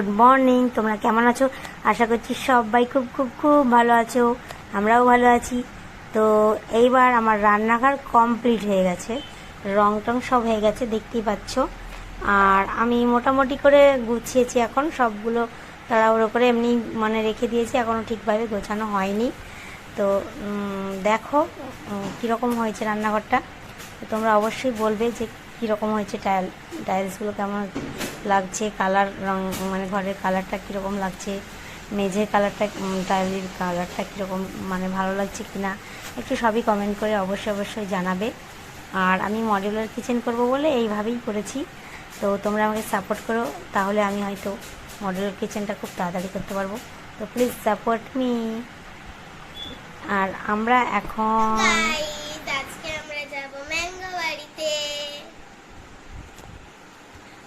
Good morning, তোমরা কেমন আছো? আশা করছি সবাই খুব খুব খুব ভালো আছো, আমরাও ভালো আছি। তো এইবার আমার রান্নাঘর কমপ্লিট হয়ে গেছে রং টং সব হয়ে গেছে, দেখতেই পাচ্ছ। আর আমি মোটামুটি করে গুছিয়েছি এখন, সবগুলো তাড়াহুড়ো করে এমনি মানে রেখে দিয়েছি এখনও ঠিকভাবে গোছানো হয়নি। তো দেখো কীরকম হয়েছে রান্নাঘরটা। তোমরা অবশ্যই বলবে যে কীরকম হয়েছে টাইল টাইলসগুলো কেমন লাগছে? কালার রং মানে ঘরের কালারটা কীরকম লাগছে? মেঝের কালারটা টাইলের কালারটা কীরকম মানে ভালো লাগছে কি না একটু সবই কমেন্ট করে অবশ্যই অবশ্যই জানাবে। আর আমি মডেলার কিচেন করব বলে এইভাবেই করেছি। তো তোমরা আমাকে সাপোর্ট করো, তাহলে আমি হয়তো মডেলার কিচেনটা খুব তাড়াতাড়ি করতে পারব। তো প্লিজ সাপোর্ট মি আর আমরা এখন গাইস আজকে আমরা যাব ম্যাঙ্গো বাড়িতে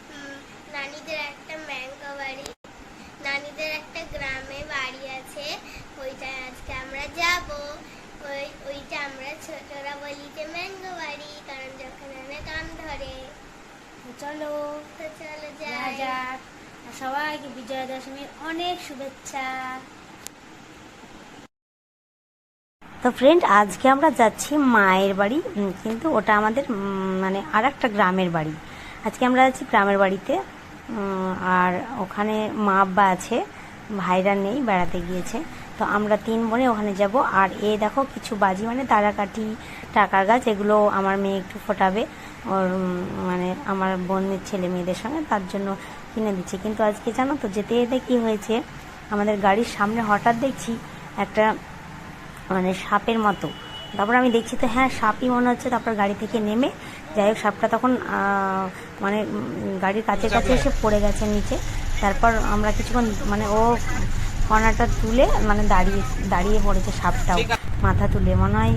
হুম, নানিদের একটা ম্যাঙ্গো বাড়ি নানিদের একটা গ্রামে বাড়ি আছে ওইটায় আজকে আমরা যাব ওই ওইটা আমরা ছোটরা বলি যে ম্যাঙ্গো বাড়ি কারণ যখন অনেক আম ধরে চলো তো চলো যাই। যাক। সবাইকে বিজয়া দশমীর অনেক শুভেচ্ছা। তো ফ্রেন্ড আজকে আমরা যাচ্ছি মায়ের বাড়ি কিন্তু ওটা আমাদের মানে আর একটা গ্রামের বাড়ি। আজকে আমরা যাচ্ছি গ্রামের বাড়িতে আর ওখানে মা আব্বা আছে ভাইরা নেই বেড়াতে গিয়েছে। তো আমরা তিন বোনে ওখানে যাব। আর এ দেখো কিছু বাজি মানে তারাকাঠি টাকার গাছ এগুলো আমার মেয়ে একটু ফোটাবে। ওর মানে আমার বোনের ছেলে মেয়েদের সঙ্গে তার জন্য কিনে দিচ্ছে। কিন্তু আজকে জানো তো যেতে যেতে কী হয়েছে আমাদের গাড়ির সামনে হঠাৎ দেখছি একটা মানে সাপের মতো। তারপর আমি দেখছি তো হ্যাঁ সাপই মনে হচ্ছে তারপর গাড়ি থেকে নেমে যাই হোক সাপটা তখন মানে গাড়ির কাছে কাছে এসে পড়ে গেছে নিচে। তারপর আমরা কিছুক্ষণ মানে ও কর্নারটা তুলে মানে দাঁড়িয়ে দাঁড়িয়ে পড়েছে সাপটাও। মাথা তুলে মনে হয়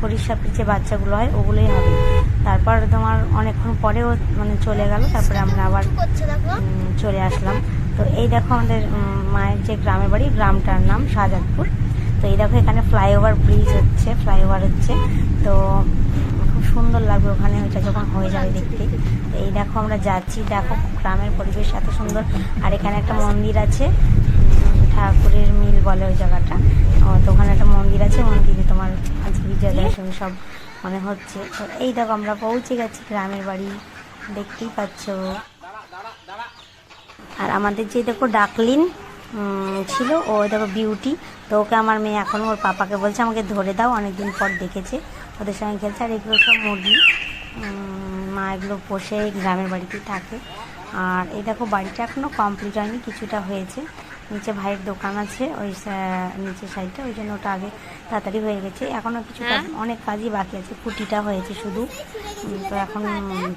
খরির সাপের যে বাচ্চাগুলো হয় ওগুলোই হবে। তারপর তোমার অনেকক্ষণ পরেও মানে চলে গেল তারপরে আমরা আবার চলে আসলাম। তো এই দেখো আমাদের মায়ের যে গ্রামের বাড়ি গ্রামটার নাম শাহজাদপুর। তো এই দেখো এখানে ফ্লাইওভার ব্রিজ হচ্ছে ফ্লাইওভার হচ্ছে। তো খুব সুন্দর লাগবে ওখানে ওইটা যখন হয়ে যাবে দেখতে। তো এই দেখো আমরা যাচ্ছি দেখো গ্রামের পরিবেশ এত সুন্দর। আর এখানে একটা মন্দির আছে। ঠাকুরের মিল বলে ওই জায়গাটা। ও, তো ওখানে একটা মন্দির আছে মন্দিরে তোমার আজকে বিজয়া দশমী সব মনে হচ্ছে। তো এই দেখো আমরা পৌঁছে গেছি গ্রামের বাড়ি দেখতেই পাচ্ছ। আর আমাদের যে দেখো ডাকলিন ছিল ও দেখো বিউটি তো ওকে আমার মেয়ে এখন ওর পাপাকে বলছে আমাকে ধরে দাও অনেকদিন পর দেখেছে ওদের সঙ্গে খেলছে। আর এগুলো সব মুরগি মা এগুলো পোষে গ্রামের বাড়িতেই থাকে। আর এই দেখো বাড়িটা এখনও কমপ্লিট হয়নি কিছুটা হয়েছে। নিচে ভাইয়ের দোকান আছে ওই নিচের সাইডটা ওই জন্য ওটা আগে তাড়াতাড়ি হয়ে গেছে। এখনও কিছু কাজ অনেক কাজই বাকি আছে পুটিটা হয়েছে শুধু। তো এখন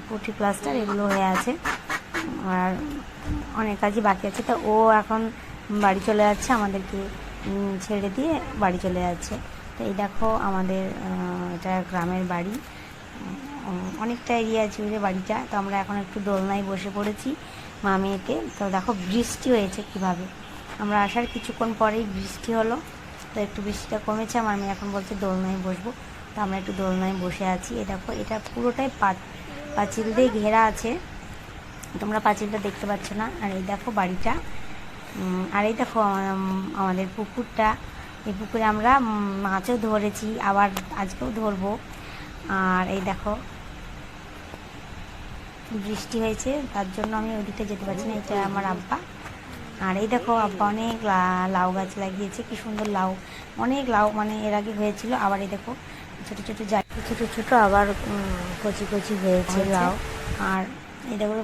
পুটি প্লাস্টার এগুলো হয়ে আছে। আর অনেক কাজই বাকি আছে। তো ও এখন বাড়ি চলে যাচ্ছে আমাদেরকে ছেড়ে দিয়ে বাড়ি চলে যাচ্ছে। তো এই দেখো আমাদের এটা গ্রামের বাড়ি। অনেকটা এরিয়া জুড়ে বাড়িটা। তো আমরা এখন একটু দোলনায় বসে পড়েছি মা মেয়েকে তো দেখো বৃষ্টি হয়েছে কীভাবে। আমরা আসার কিছুক্ষণ পরেই বৃষ্টি হলো, তো একটু বৃষ্টিটা কমেছে, আমার মেয়ে এখন বলছে দোলনায় বসবো। তো আমরা একটু দোলনায় বসে আছি। এ দেখো, এটা পুরোটাই পাঁচিল দিয়ে ঘেরা আছে। তোমরা পাঁচিলটা দেখতে পাচ্ছ না। আর এই দেখো বাড়িটা। আর এই দেখো আমাদের পুকুরটা। এই পুকুরে আমরা মাছও ধরেছি, আবার আজকেও ধরবো। আর এই দেখো, বৃষ্টি হয়েছে, তার জন্য আমি ওইদিকটা যেতে পারছি না, এটা আমার আব্বা। আর এই দেখো আব্বা অনেক লা- লাউ গাছ লাগিয়েছে কি সুন্দর লাউ। অনেক লাউ মানে এর আগে হয়েছিল আবার এই দেখো ছোট ছোট জায়গা ছোট ছোট আবার কচি কচি হয়েছে লাউ। আর এই দেখো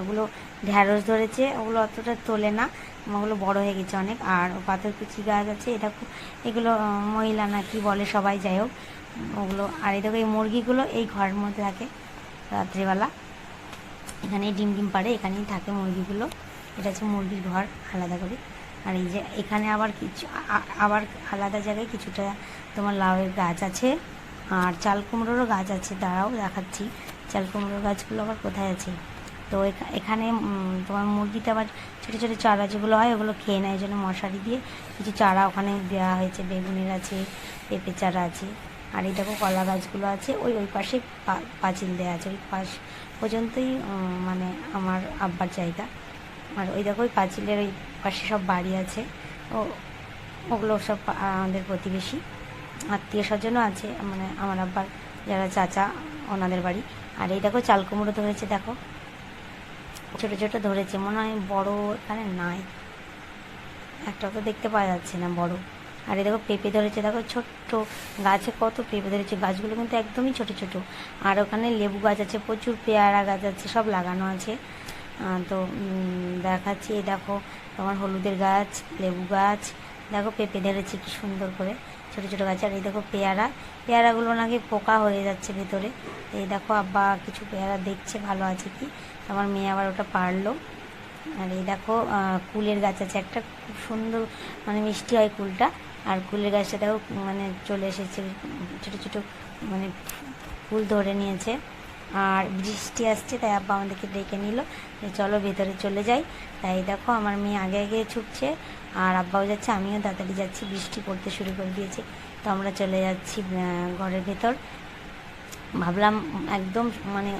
ওগুলো ঢ্যাঁড়স ধরেছে ওগুলো অতটা তোলে না ওগুলো বড় হয়ে গেছে অনেক। আর পাথর কুচি গাছ আছে এটা খুব এগুলো মহিলা না কি বলে সবাই যাই হোক ওগুলো আর এই দেখো এই মুরগিগুলো এই ঘরের মধ্যে থাকে রাত্রিবেলা। এখানেই ডিম ডিম পাড়ে এখানেই থাকে মুরগিগুলো। এটা হচ্ছে মুরগির ঘর, আলাদা করে। আর এই যে এখানে আবার কিছু আবার আলাদা জায়গায় কিছুটা তোমার লাউয়ের গাছ আছে। আর চাল কুমড়োরও গাছ আছে, দাঁড়াও দেখাচ্ছি। চাল কুমড়োর গাছগুলো আবার কোথায় আছে? তো এখা- এখানে তোমার মুরগিতে আবার ছোটো ছোটো চারা যেগুলো হয়, ওগুলো খেয়ে নেয়। জন্য মশারি দিয়ে কিছু চারা ওখানে দেওয়া হয়েছে। বেগুনের আছে, পেঁপে চারা আছে। আর এই দেখো কলা গাছগুলো আছে। ওই ওই পাশে পাঁচিল দেওয়া আছে। ওই পাশ পর্যন্তই মানে আমার আব্বার জায়গা। আর ওই দেখো, ওই পাঁচিলের ওই পাশে সব বাড়ি আছে। ও, ওগুলো সব আমাদের প্রতিবেশী। আত্মীয় স্বজনও আছে মানে আমার আব্বার যারা চাচা, ওনাদের বাড়ি। আর এই দেখো চাল কুমড়ো ধরেছে, দেখো। ছোট ছোট ধরেছে, মনে হয় বড় এখানে নাই। একটা তো দেখতে পাওয়া যাচ্ছে না, বড়। আর এই দেখো, পেঁপে ধরেছে, দেখো, ছোট্ট গাছে কত পেঁপে ধরেছে। গাছগুলো কিন্তু একদমই ছোট ছোট। আর ওখানে লেবু গাছ আছে, প্রচুর পেয়ারা গাছ আছে, সব লাগানো আছে। তো দেখাচ্ছি, এই দেখো, তোমার হলুদের গাছ, লেবু গাছ, দেখো পেঁপে ধরেছে, কি সুন্দর করে, ছোট ছোট গাছ, আর এই দেখো পেয়ারা, পেয়ারাগুলো নাকি পোকা হয়ে যাচ্ছে ভেতরে, এই দেখো আব্বা কিছু পেয়ারা দেখছে, ভালো আছে কি, আমার মেয়ে আবার ওটা পারল, আর এই দেখো কুলের গাছ আছে, একটা খুব সুন্দর মানে মিষ্টি হয় কুলটা, আর কুলের গাছটা দেখো মানে চলে এসেছে, ছোটো ছোটো মানে ফুল ধরে নিয়েছে আর বৃষ্টি আসছে, তাই আব্বা আমাদেরকে ডেকে নিল। যে চলো ভেতরে চলে যাই। তাই দেখো, আমার মেয়ে আগে আগে ছুটছে, আর আব্বাও যাচ্ছে, আমিও তাড়াতাড়ি যাচ্ছি। বৃষ্টি পড়তে শুরু করে দিয়েছে। তো আমরা চলে যাচ্ছি ঘরের ভেতর। ভাবলাম একদম মানে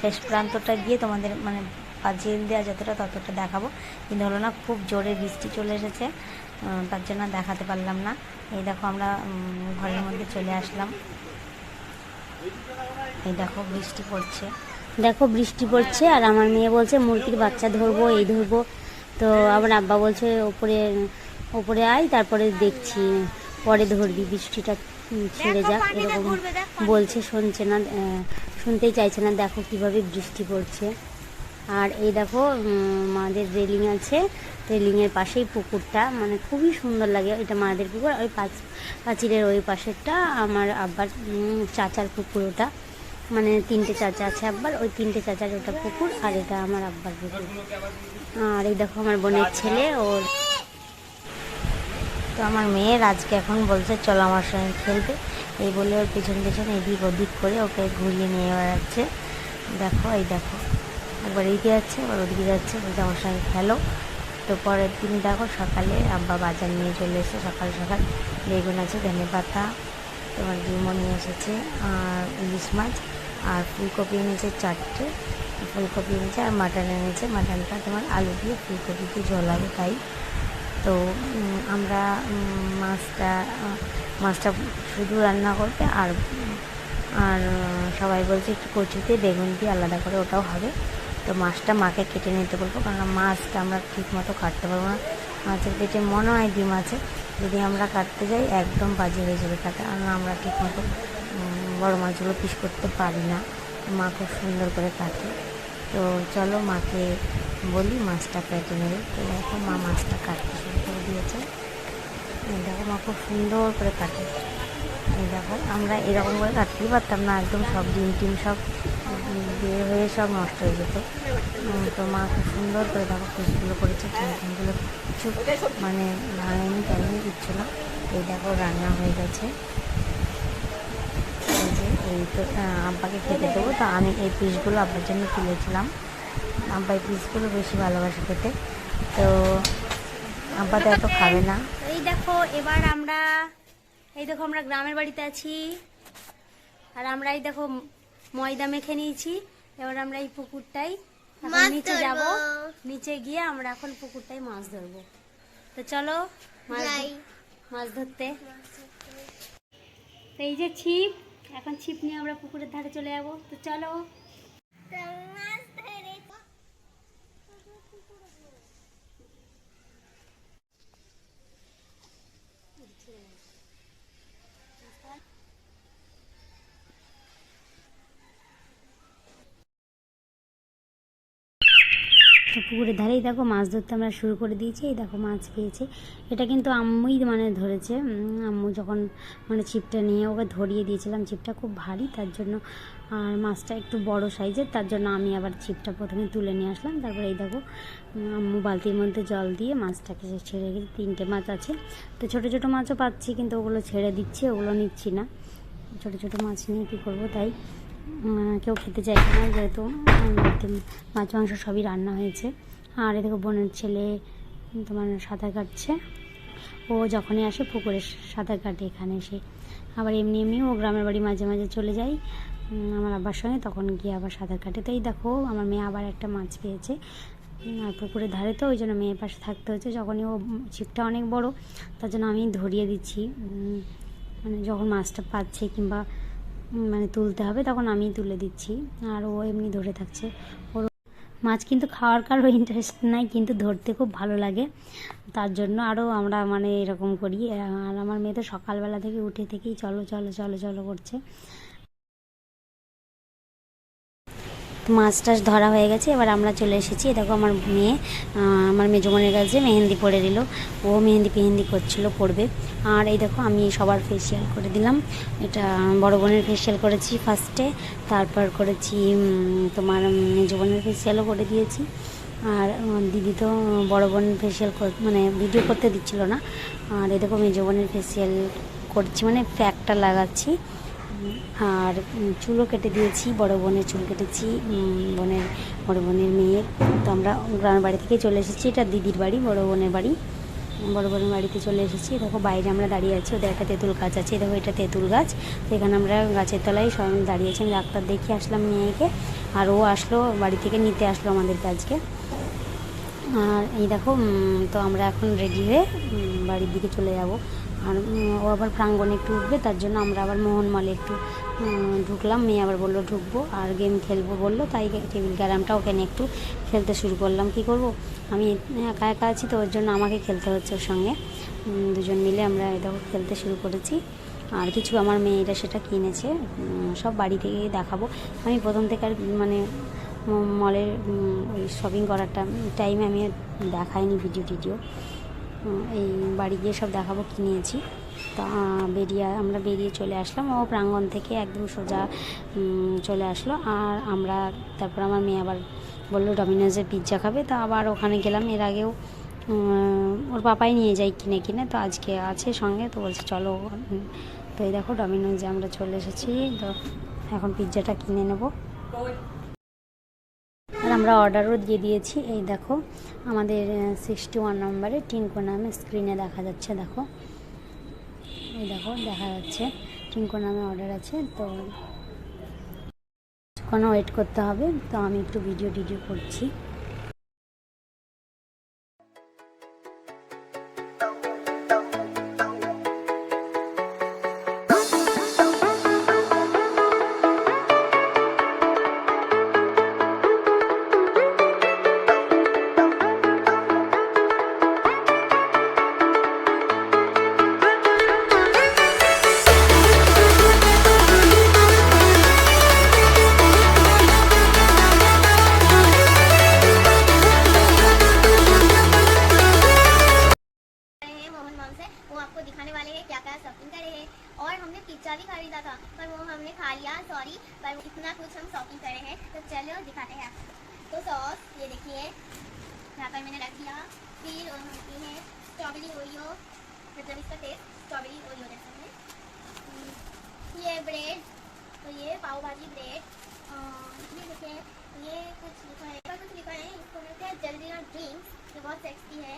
শেষ প্রান্তটা গিয়ে তোমাদের মানে পাজিল দেওয়া যতটা ততটা দেখাবো। কিন্তু হলো না, খুব জোরে বৃষ্টি চলে এসেছে। তার জন্য দেখাতে পারলাম না। এই দেখো, আমরা ঘরের মধ্যে চলে আসলাম। এই দেখো বৃষ্টি পড়ছে। দেখো বৃষ্টি পড়ছে আর আমার মেয়ে বলছে মুরগির বাচ্চা ধরবো এই ধরবো। তো আমার আব্বা বলছে ওপরে ওপরে আয় তারপরে দেখছি পরে ধরবি। বৃষ্টিটা ছেড়ে যাক এরকম বলছে শুনছে না শুনতেই চাইছে না দেখো কীভাবে বৃষ্টি পড়ছে। আর এই দেখো উম, মাদের রেলিং আছে রেলিংয়ের পাশেই পুকুরটা মানে খুবই সুন্দর লাগে এটা মাদের পুকুর, ওই পাঁচ, পাঁচিলের ওই পাশেরটা আমার আব্বার চাচার পুকুর ওটা। মানে তিনটে চাচা আছে আব্বার, ওই তিনটে চাচার ওটা পুকুর আর এটা আমার আব্বার পুকুর। আর এই দেখো আমার বোনের ছেলে, ওর তো আমার মেয়ের আজকে এখন বলছে চলো আমার সঙ্গে খেলবে এই বলে ওর পেছন পেছন এদিক ওদিক করে ওকে ঘুরিয়ে নিয়ে বেড়াচ্ছে। দেখো, এই দেখো, একবার এইদিকে যাচ্ছে আবার ওদিকে যাচ্ছে, বলছে আমার সঙ্গে খেলো। তো পরের দিন দেখো সকালে আব্বা বাজার নিয়ে চলে এসে সকাল সকাল বেগুন আছে, ধনে পাতা, তোমার ডিমও নিয়ে এসেছে, আর ইলিশ মাছ, আর ফুলকপি এনেছে চারটে, ফুলকপি এনেছে আর মাটন এনেছে। মাটনটা তোমার আলু দিয়ে, ফুলকপি দিয়ে ঝোল হবে তাই। তো আমরা মাছটা মাছটা শুধু রান্না করবে আর আর সবাই বলছে একটু কচুতে বেগুন দিয়ে আলাদা করে ওটাও হবে। তো মাছটা মাকে কেটে নিতে বলব কারণ মাছটা আমরা ঠিক মতো কাটতে পারব না। মাছের পেটে মনে হয় ডিম আছে, যদি আমরা কাটতে যাই একদম বাজে হয়ে যাবে কাটা কারণ আমরা ঠিক মতো বড়ো মাছগুলো পিস করতে পারি না। মা খুব সুন্দর করে কাটে। তো চলো মাকে বলি মাছটা কেটে নেবে। তো দেখো মা মাছটা কাটতে শুরু করে দিয়েছে। দেখো মা খুব সুন্দর করে কাটে। এই দেখো, আমরা এরকম করে কাটতেই পারতাম না, একদম সব ডিম টিম সব বের হয়ে সব নষ্ট হয়ে যেত। তো মা খুব সুন্দর করে দেখো পিসগুলো করেছে টিমগুলো কিছু মানে ভাঙেনি টাইনি কিচ্ছু না। এই দেখো রান্না হয়ে গেছে। এই এই তো আব্বাকে খেতে দেবো। তো আমি এই পিসগুলো আব্বার জন্য তুলেছিলাম। আব্বা এই পিসগুলো বেশি ভালোবাসে খেতে। তো আব্বা তো এত খাবে না। এই দেখো, এবার আমরা, এই দেখো আমরা গ্রামের বাড়িতে আছি। আর আমরা এই দেখো ময়দা মেখে নিয়েছি। এবার আমরা এই পুকুরটাই এখন নিচে যাব। নিচে গিয়ে আমরা এখন পুকুরটাই মাছ ধরবো। তো চলো মাছ মাছ ধরতে। তো এই যে ছিপ এখন ছিপ নিয়ে আমরা পুকুরের ধারে চলে যাব। তো চলো। মাছ ধরে পুকুরের ধারেই দেখো মাছ ধরতে আমরা শুরু করে দিয়েছি। এই দেখো মাছ পেয়েছে এটা কিন্তু আম্মুই মানে ধরেছে। আম্মু যখন মানে ছিপটা নিয়ে ওকে ধরিয়ে দিয়েছিলাম, ছিপটা খুব ভারী, তার জন্য আর মাছটা একটু বড় সাইজের, তার জন্য আমি আবার ছিপটা প্রথমে তুলে নিয়ে আসলাম। তারপরে এই দেখো আম্মু বালতির মধ্যে জল দিয়ে মাছটাকে ছেড়ে গেছে। তিনটে মাছ আছে। তো ছোট ছোট মাছও পাচ্ছি, কিন্তু ওগুলো ছেড়ে দিচ্ছি, ওগুলো নিচ্ছি না। ছোট ছোট মাছ নিয়ে কী করব তাই? কেউ খেতে চাইছে না যেহেতু মাছ, মাংস সবই রান্না হয়েছে। আর এদিকে বোনের ছেলে, তোমার সাঁতার কাটছে। ও যখনই আসে পুকুরে সাঁতার কাটে এখানে এসে। আবার এমনি এমনি ও গ্রামের বাড়ি মাঝে মাঝে চলে যায়। আমার আব্বার সঙ্গে তখন গিয়ে আবার সাঁতার কাটে। তো এই দেখো, আমার মেয়ে আবার একটা মাছ পেয়েছে। আর পুকুরের ধারে তো, ওই জন্য মেয়ের পাশে থাকতে হচ্ছে। যখনই ও ছিপটা অনেক বড়, তার জন্য আমি ধরিয়ে দিচ্ছি। মানে যখন মাছটা পাচ্ছে কিংবা মানে তুলতে হবে, তখন আমি তুলে দিচ্ছি। আর ও এমনি ধরে থাকছে। ওর মাছ কিন্তু খাওয়ার কারও ইন্টারেস্ট নাই, কিন্তু ধরতে খুব ভালো লাগে। তার জন্য আরও আমরা মানে এরকম করি। আর আমার মেয়ে তো সকালবেলা থেকে উঠে থেকেই চলো চলো চলো চলো করছে। মাছ টাছ ধরা হয়ে গেছে, এবার আমরা চলে এসেছি। দেখো আমার মেয়ে আমার মেজমানের কাছে মেহেন্দি পরে দিল ও মেহেন্দি পেহেন্দি করছিল পড়বে আর এই দেখো আমি সবার ফেসিয়াল করে দিলাম। এটা বড় বোনের ফেসিয়াল করেছি ফার্স্টে তারপর করেছি তোমার মেজো বোনের ফেসিয়ালও করে দিয়েছি। আর দিদি তো বড় বোনের ফেসিয়াল মানে ভিডিও করতে দিচ্ছিল না। আর এই দেখো মেজো বোনের ফেসিয়াল করছি মানে প্যাকটা লাগাচ্ছি। আর চুলও কেটে দিয়েছি, বড় বোনের চুল কেটেছি বোনের, বড় বোনের মেয়ের। তো আমরা গ্রামের বাড়ি থেকে চলে এসেছি, এটা দিদির বাড়ি, বড় বোনের বাড়ি। বড় বোনের বাড়িতে চলে এসেছি। দেখো, বাইরে আমরা দাঁড়িয়ে আছি, ওদের একটা তেঁতুল গাছ আছে দেখো, এটা তেঁতুল গাছ। তো এখানে আমরা গাছের তলায় সবাই দাঁড়িয়েছি ডাক্তার দেখে আসলাম মেয়েকে, আর ও আসলো, বাড়ি থেকে নিতে আসলো আমাদেরকে আজকে। আর এই দেখো তো আমরা এখন রেডি হয়ে বাড়ির দিকে চলে যাব। আর ও আবার প্রাঙ্গণে একটু উঠবে, তার জন্য আমরা আবার মোহন মলে একটু ঢুকলাম, মেয়ে আবার বলল ঢুকবো, আর গেম খেলব বলল, তাই টেবিল ক্যারামটা ওখানে একটু খেলতে শুরু করলাম। কি করব? আমি একা একা আছি তো, ওর জন্য আমাকে খেলতে হচ্ছে ওর সঙ্গে। দুজন মিলে আমরা দেখো খেলতে শুরু করেছি। আর কিছু আমার মেয়েরা সেটা কিনেছে সব বাড়ি থেকেই দেখাবো। আমি প্রথম থেকে আর মানে মলের ওই শপিং করারটা টাইমে আমি দেখাইনি ভিডিও টিডিও এই বাড়ি গিয়ে সব দেখাবো কি নিয়েছি। তা বেরিয়ে, আমরা বেরিয়ে চলে আসলাম। ও প্রাঙ্গণ থেকে একদম সোজা চলে আসলো। আর আমরা, তারপর আমার মেয়ে আবার বলল ডমিনোজের পিৎজা খাবে। তো আবার ওখানে গেলাম। এর আগেও ওর পাপাই নিয়ে যাই কিনে কিনে। তো আজকে আছে সঙ্গে। তো বলছে, চলো। তো এই দেখো ডমিনোজে আমরা চলে এসেছি। তো এখন পিৎজাটা কিনে নেব। আমরা অর্ডারও দিয়ে দিয়েছি। এই দেখো, আমাদের সিক্সটি ওয়ান নম্বরে টিঙ্কো নামে স্ক্রিনে দেখা যাচ্ছে, দেখো। এই দেখো, দেখা যাচ্ছে, টিঙ্কো নামে অর্ডার আছে, তো কোনো ওয়েট করতে হবে, তো আমি একটু ভিডিও টিডিও করছি। खरीदा था पर वो हमने खा लिया सॉरी पर इतना कुछ हम शॉपिंग करे हैं तो चलो दिखाते हैं तो सॉस ये देखिए यहाँ पर मैंने रख दिया फिर और होती है स्ट्रॉबेरी ओरियो मतलब इसका टेस्ट स्ट्रॉबेरी ओरियो जैसा है। हम्म, ये ब्रेड तो ये पाव भाजी ब्रेड ये देखिए ये कुछ लिखा है कुछ लिखा है इसको मिलता है जल्दी ड्रिंक्स जो बहुत सेक्सी है।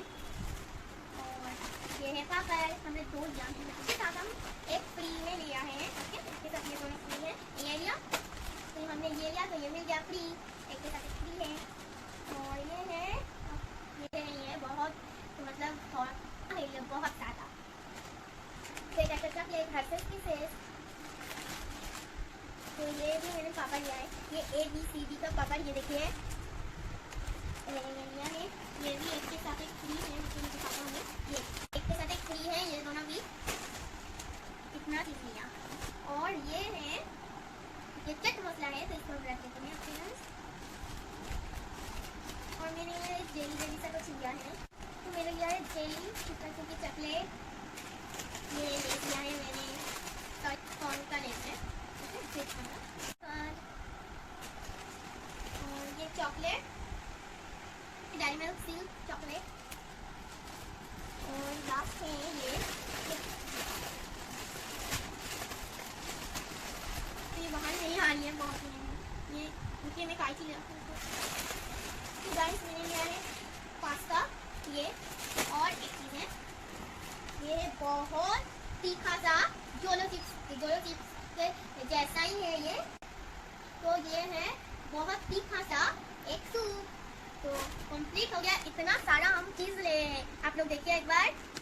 ये है पापड़ हमने दो लिया इसके साथ हम? एक फ्री में लिया है ओके इसके ये दोनों फ्री है। ये लिया। फिर हमने ये लिया तो ये मिल गया फ्री एक के साथ फ्री है। और ये है, ये नहीं है बहुत तो मतलब बहुत ज़्यादा। एक हर्षद की तो ये भी मैंने पापड़ लिया है। ये ए बी सी डी का पापड़, ये देखिए। लिया है ये भी एक के साथ एक फ्री है इसको मैं दिखाता हूँ मैं। ये एक के साथ एक फ्री है ये दोनों भी इतना चीज़ लिया और ये है ये चट मसला है तो इसको हम रख देते हैं अपने पास। और मैंने ये जेली जेली सा कुछ लिया है तो मैंने लिया है जेली चिकन की चॉकलेट ये ले लिया है मैंने कॉर्न का लेते हैं ठीक है, फिर खाना। और और ये chocolate dairy milk silk chocolate और लास्ट है ये तो ये बाहर नहीं आ रही है बहुत नहीं ये रुकिए मैं काई लिया तो गाइस मैंने लिया है पास्ता ये और एक चीज़ है ये है बहुत तीखा सा जोलो चिप्स जोलो चिप्स के जैसा ही है ये तो ये है बहुत तीखा सा एक सूप तो हम कंप्लीट हो गया इतना सारा हम चीज़ ले हैं आप लोग देखिए एक बार।